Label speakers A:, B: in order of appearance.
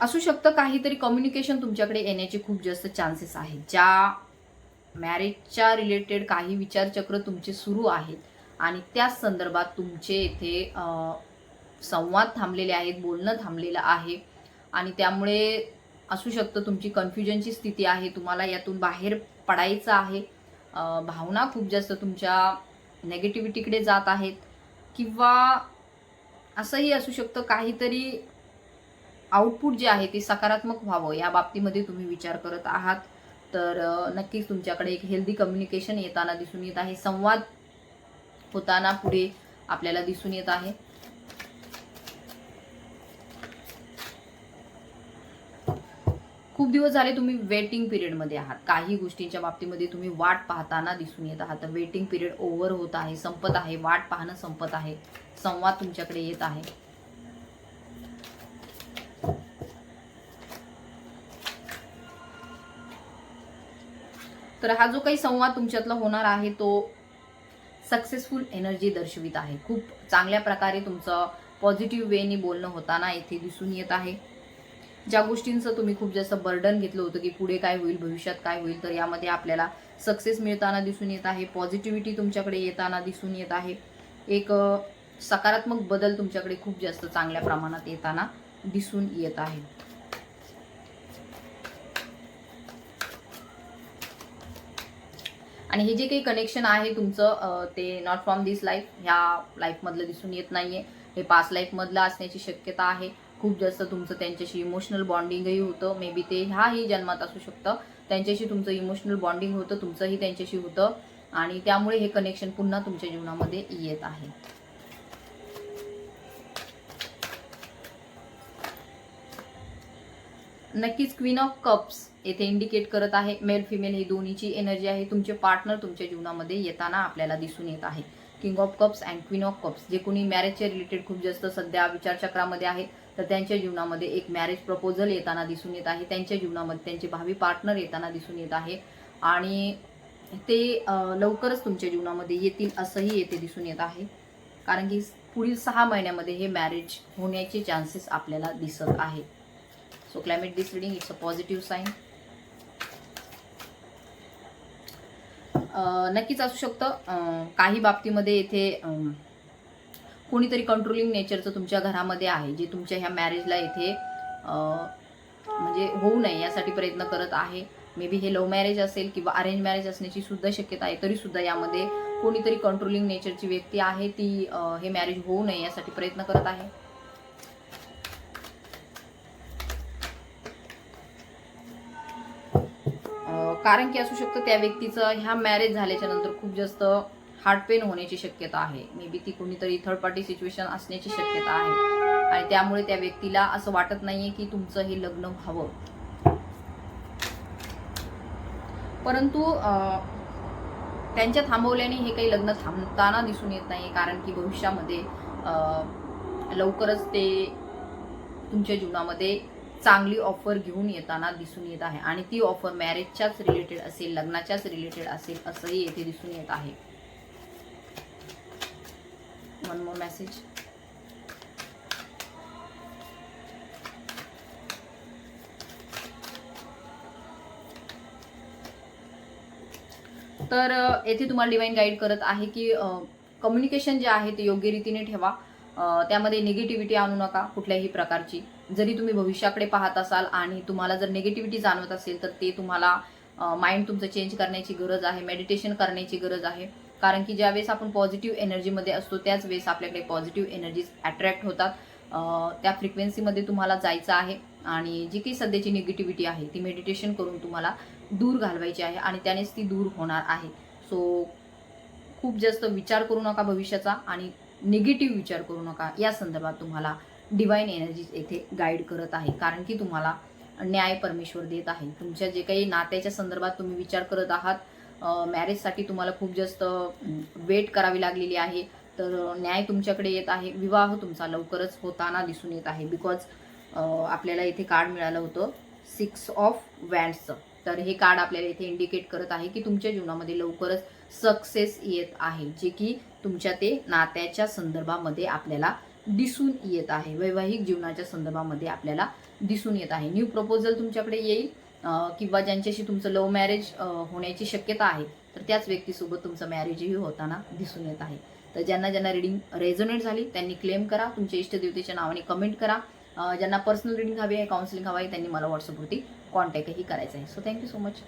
A: असू शकतं काहीतरी कम्युनिकेशन तुमच्याकडे येण्याचे खूप जास्त चान्सेस आहेत. ज्या मॅरेजच्या रिलेटेड काही विचारचक्र तुमचे सुरू आहेत आणि त्याच संदर्भात तुमचे इथे संवाद थांबलेले आहेत बोलणं थांबलेलं आहे आणि त्यामुळे असू शकतं तुमची कन्फ्युजनची स्थिती आहे तुम्हाला यातून बाहेर पडायचं आहे. भावना खूप जास्त तुमच्या नेगेटिव्हिटीकडे जात आहेत किंवा असंही असू शकतं काहीतरी आउटपुट जे आहे ते सकारात्मक व्हावं या बाबतीमध्ये तुम्ही विचार करत आहात. तर नक्कीच तुमच्याकडे एक हेल्दी कम्युनिकेशन येताना दिसून येत आहे. संवाद होताना पुढे आपल्याला दिसून येत आहे. खूप दिवस झाले तुम्ही वेटिंग पिरियडमध्ये आहात. काही गोष्टींच्या बाबतीमध्ये तुम्ही वाट पाहताना दिसून येत आहात. वेटिंग पिरियड ओव्हर होत आहे संपत आहे वाट पाहणं संपत आहे. संवाद तुमच्याकडे येत आहे. तर हा जो काही संवाद तुमच्यातला होणार आहे तो सक्सेसफुल एनर्जी दर्शवित आहे. खूप चांगल्या प्रकारे तुमचं पॉझिटिव्ह वेनी बोलणं होताना येथे दिसून येत आहे. ज्या गोष्टींचं तुम्ही खूप जास्त बर्डन घेतलं होतं की पुढे काय होईल भविष्यात काय होईल तर यामध्ये आपल्याला सक्सेस मिळताना दिसून येत आहे पॉझिटिव्हिटी तुमच्याकडे येताना दिसून येत आहे. एक सकारात्मक बदल तुमच्याकडे खूप जास्त चांगल्या प्रमाणात येताना दिसून येत आहे. आणि हे जे काही कनेक्शन आहे तुमचं ते नॉट फ्रॉम दिस लाईफ ह्या लाईफमधलं दिसून येत नाही आहे हे पास्ट लाईफमधलं असण्याची शक्यता आहे. खूप जास्त तुमचं त्यांच्याशी इमोशनल बॉन्डिंगही होतं. मे बी ते ह्याही जन्मात असू शकतं. त्यांच्याशी तुमचं इमोशनल बॉन्डिंग होतं तुमचंही त्यांच्याशी होतं. आणि त्यामुळे हे कनेक्शन पुन्हा तुमच्या जीवनामध्ये येत आहे. नक्कीच क्वीन ऑफ कप्स येथे इंडिकेट करत आहे. मेल फिमेल ही दोन्हीची एनर्जी आहे. तुमचे पार्टनर तुमच्या जीवनामध्ये येताना आपल्याला दिसून येत आहे. King of cups and queen of cups जे कोणी मॅरेजच्या रिलेटेड खूप जास्त सध्या विचारचक्रामध्ये आहे तर त्यांच्या जीवनामध्ये एक मॅरेज प्रपोजल येताना दिसून येत आहे. त्यांच्या जीवनामध्ये त्यांचे भावी पार्टनर येताना दिसून येत आहे. आणि ते लवकरच तुमच्या जीवनामध्ये येतील असंही येथे दिसून येत आहे. कारण की पुढील सहा महिन्यामध्ये हे मॅरेज होण्याचे चान्सेस आपल्याला दिसत आहे. So climate this reading it's a positive sign नक्कीच असू शकतं. Uh, काही बाबतीमध्ये येथे um, कोणीतरी कंट्रोलिंग नेचरचं तुमच्या घरामध्ये आहे जे तुमच्या ह्या मॅरेजला येथे uh, म्हणजे होऊ नये यासाठी प्रयत्न करत आहे. मे बी हे लव्ह मॅरेज असेल किंवा अरेंज मॅरेज असण्याची सुद्धा शक्यता आहे तरीसुद्धा यामध्ये कोणीतरी कंट्रोलिंग नेचरची व्यक्ती आहे ती uh, हे मॅरेज होऊ नये यासाठी प्रयत्न करत आहे. कारण की असू शकतं त्या व्यक्तीचं ह्या मॅरेज झाल्याच्यानंतर खूप जास्त हार्ट पेन होण्याची शक्यता आहे. मे बी ती कोणीतरी थर्ड पार्टी सिच्युएशन असण्याची शक्यता आहे. आणि त्यामुळे त्या व्यक्तीला असं वाटत नाहीये की तुमचं हे लग्न व्हावं. परंतु अं, त्यांच्या थांबवल्याने हे काही लग्न थांबताना दिसून येत नाही कारण की भविष्यामध्ये अं, लवकरच ते तुमच्या जीवनामध्ये चांगली ऑफर घेऊन येताना दिसून येत आहे. आणि ती ऑफर मॅरेजच्याच रिलेटेड असेल लग्नाच्याच रिलेटेड असेल असंही येथे दिसून येत आहे. वन मोर मेसेज तर येथे तुम्हाला डिवाईन गाईड करत आहे की कम्युनिकेशन जे आहे ते योग्य रीतीने ठेवा. त्यामध्ये निगेटिव्हिटी आणू नका कुठल्याही प्रकारची. जरी तुम्ही भविष्याकडे पाहत असाल आणि तुम्हाला जर निगेटिव्हिटी जाणवत असेल तर ते तुम्हाला माइंड तुमचं चेंज करण्याची गरज आहे मेडिटेशन करण्याची गरज आहे. कारण की ज्यावेळेस आपण पॉझिटिव्ह एनर्जीमध्ये असतो त्याच वेळेस आपल्याकडे पॉझिटिव्ह एनर्जीज अट्रॅक्ट होतात. त्या फ्रिक्वेन्सीमध्ये तुम्हाला जायचं आहे आणि जी काही सध्याची निगेटिव्हिटी आहे ती मेडिटेशन करून तुम्हाला दूर घालवायची आहे आणि त्यानेच ती दूर होणार आहे. सो खूप जास्त विचार करू नका भविष्याचा आणि निगेटिव्ह विचार करू नका. या संदर्भात तुम्हाला डिवाईन एनर्जी येथे गाईड करत आहे. कारण की तुम्हाला न्याय परमेश्वर देत आहे. तुमच्या जे काही नात्याच्या संदर्भात तुम्ही विचार करत आहात मॅरेजसाठी तुम्हाला खूप जास्त वेट करावी लागलेली आहे. तर न्याय तुमच्याकडे येत आहे. विवाह तुमचा लवकरच होताना दिसून येत आहे. बिकॉज आपल्याला इथे कार्ड मिळालं होतं. सिक्स ऑफ वॅन्डचं तर हे कार्ड आपल्याला इथे इंडिकेट करत आहे की तुमच्या जीवनामध्ये लवकरच सक्सेस येत आहे. जे की तुमच्या ते नात्याच्या संदर्भामध्ये आपल्याला दिसून येत आहे. वैवाहिक जीवनाच्या संदर्भामध्ये आपल्याला दिसून येत आहे. न्यू प्रपोजल तुमच्याकडे येईल किंवा ज्यांच्याशी तुमचं लव्ह मॅरेज होण्याची शक्यता आहे तर त्याच व्यक्तीसोबत तुमचं मॅरेजही होताना दिसून येत आहे. तर ज्यांना ज्यांना रिडिंग रेझोनेट झाली त्यांनी क्लेम करा तुमच्या इष्टदेवतेच्या नावाने कमेंट करा. ज्यांना पर्सनल रिडिंग हवी आहे काउन्सिलिंग हवं आहे त्यांनी मला व्हॉट्सअपवरती कॉन्टॅक्टही करायचं आहे. So thank you so much